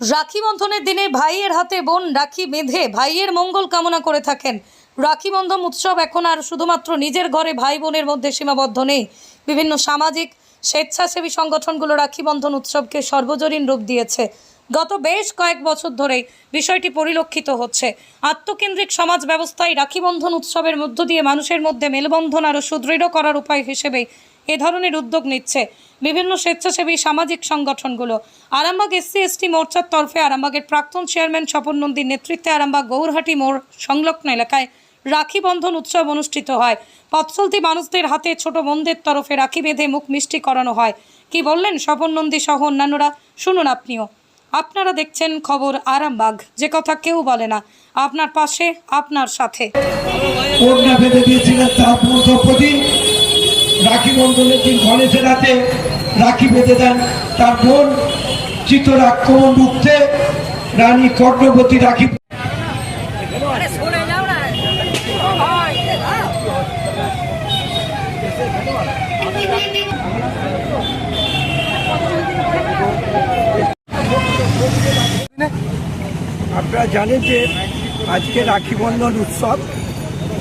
রাখি বন্ধনের দিনে ভাইয়ের হাতে বোন রাখি বেঁধে ভাইয়ের মঙ্গল কামনা করে থাকেন। রাখি বন্ধন উৎসব এখন আর শুধুমাত্র নিজের ঘরে ভাই বোনের মধ্যে সীমাবদ্ধ নেই। বিভিন্ন সামাজিক, স্বেচ্ছাসেবী সংগঠনগুলো রাখি বন্ধন উৎসবকে সর্বজনীন রূপ দিয়েছে। গত বেশ কয়েক বছর ধরেই বিষয়টি পরিলক্ষিত হচ্ছে। আত্মকেন্দ্রিক সমাজ ব্যবস্থায় রাখি বন্ধন উৎসবের মধ্য দিয়ে মানুষের মধ্যে মেলবন্ধন আরও সুদৃঢ় করার উপায় হিসেবেই এ ধরনের উদ্যোগ নিচ্ছে। বিভিন্ন স্বেচ্ছাসেবী সামাজিক সংগঠনগুলো। আরামবাগ এসসি, এসটি মোর্চার তরফে আরামবাগের প্রাক্তন চেয়ারম্যান স্বপন নন্দীর নেতৃত্বে আরামবাগ গৌরহাটি মোড় সংলগ্ন এলাকায় রাখি বন্ধন উৎসব অনুষ্ঠিত হয়। পথচলতি মানুষদের হাতে ছোট বোনদের তরফে রাখি বেঁধে মুখ মিষ্টি করানো হয়। কি বললেন স্বপন নন্দী সহ অন্যান্যরা? শুনুন আপনিও। আপনারা দেখছেন খবর আরামবাগ। যে কথা কেউ বলে না। আপনার পাশে, আপনার সাথে। রাখি বন্ধনের দিন গণেশের হাতে রাখি বেঁধে দেন তার বোন চিতর আক্রমণ রুখতে রানী কর্ণবতী রাখি আপনারা জানেন যে আজকে রাখি বন্ধন উৎসব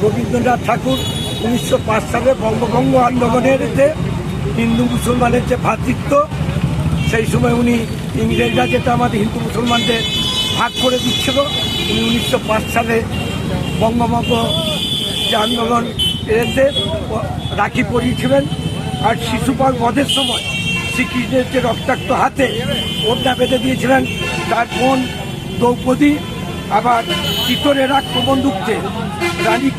রবীন্দ্রনাথ ঠাকুর উনিশশো পাঁচ সালে বঙ্গভঙ্গ আন্দোলনের এতে হিন্দু মুসলমানের যে ভ্রাতৃত্ব সেই সময় উনি ইংরেজরা যেটা আমাদের হিন্দু মুসলমানদের ভাগ করে দিচ্ছিল, উনি উনিশশো পাঁচ সালে বঙ্গভঙ্গ যে আন্দোলন এতে রাখি পরিয়েছিলেন। আর শিশুপাল বধের সময় শ্রীকৃষ্ণের যে রক্তাক্ত হাতে ওড়না বেঁধে দিয়েছিলেন, তার বোন দ্রৌপদী, আবার চিতরের আক্রমণ রুখতে রানী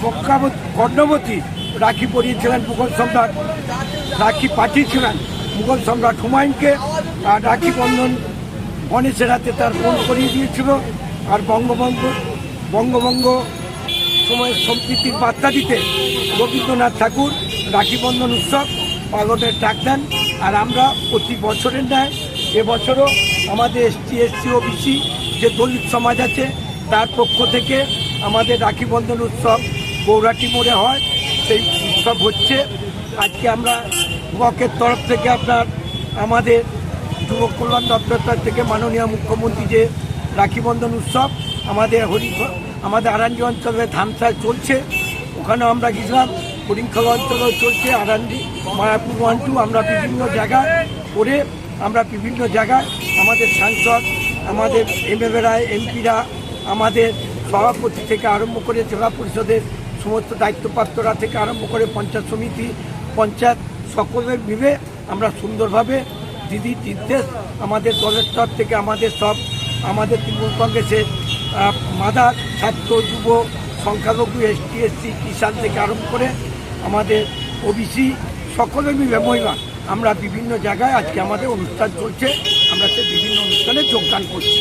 কর্ণবতী রাখি পরিয়েছিলেন মুঘল সম্রাট। রাখি পাঠিয়েছিলেন মুঘল সম্রাট হুমায়ুনকে আর রাখি বন্ধন গণেশের হাতে তার বোন করিয়ে দিয়েছিল। আর বঙ্গবঙ্গ বঙ্গবঙ্গ সময়ের সম্প্রীতির বার্তা দিতে রবীন্দ্রনাথ ঠাকুর রাখি বন্ধন উৎসব পালনের ডাক দেন। আর আমরা প্রতি বছরের ন্যায় এবছরও আমাদের এসটি, এসসি, ওবিসি যে দলিত সমাজ আছে, তার পক্ষ থেকে আমাদের রাখি বন্ধন উৎসব গৌরাটি মোড়ে হয়। সেই উৎসব হচ্ছে। আজকে আমরা ব্লকের তরফ থেকে আপনার আমাদের যুব কল্যাণ দপ্তর থেকে মাননীয় মুখ্যমন্ত্রী যে রাখি বন্ধন উৎসব, আমাদের হরি আমাদের আরান্ডি অঞ্চলে ধানসায় চলছে। ওখানেও আমরা গেছিলাম। হরিণখোলা অঞ্চলেও চলছে আরান্ডি। মায়াপুর ওয়ান টু আমরা বিভিন্ন জায়গায় করে আমরা বিভিন্ন জায়গায় আমাদের সাংসদ, আমাদের এমএলএরা এমপিরা, আমাদের সভাপতি থেকে আরম্ভ করে জেলা পরিষদের সমস্ত দায়িত্বপ্রাপ্তরা থেকে আরম্ভ করে পঞ্চায়েত সমিতি, পঞ্চায়েত সকলের মিলে আমরা সুন্দরভাবে দিদি নির্দেশ আমাদের দলের স্তর থেকে, আমাদের সব, আমাদের তৃণমূল কংগ্রেসের মাদার, ছাত্র, যুব, সংখ্যালঘু, এসটি, এসসি, কিষাণ থেকে আরম্ভ করে আমাদের ওবিসি সকলের মিলে মহিলা আমরা বিভিন্ন জায়গায় আজকে আমাদের অনুষ্ঠান চলছে, আমরা সে বিভিন্ন অনুষ্ঠানে যোগদান করছি।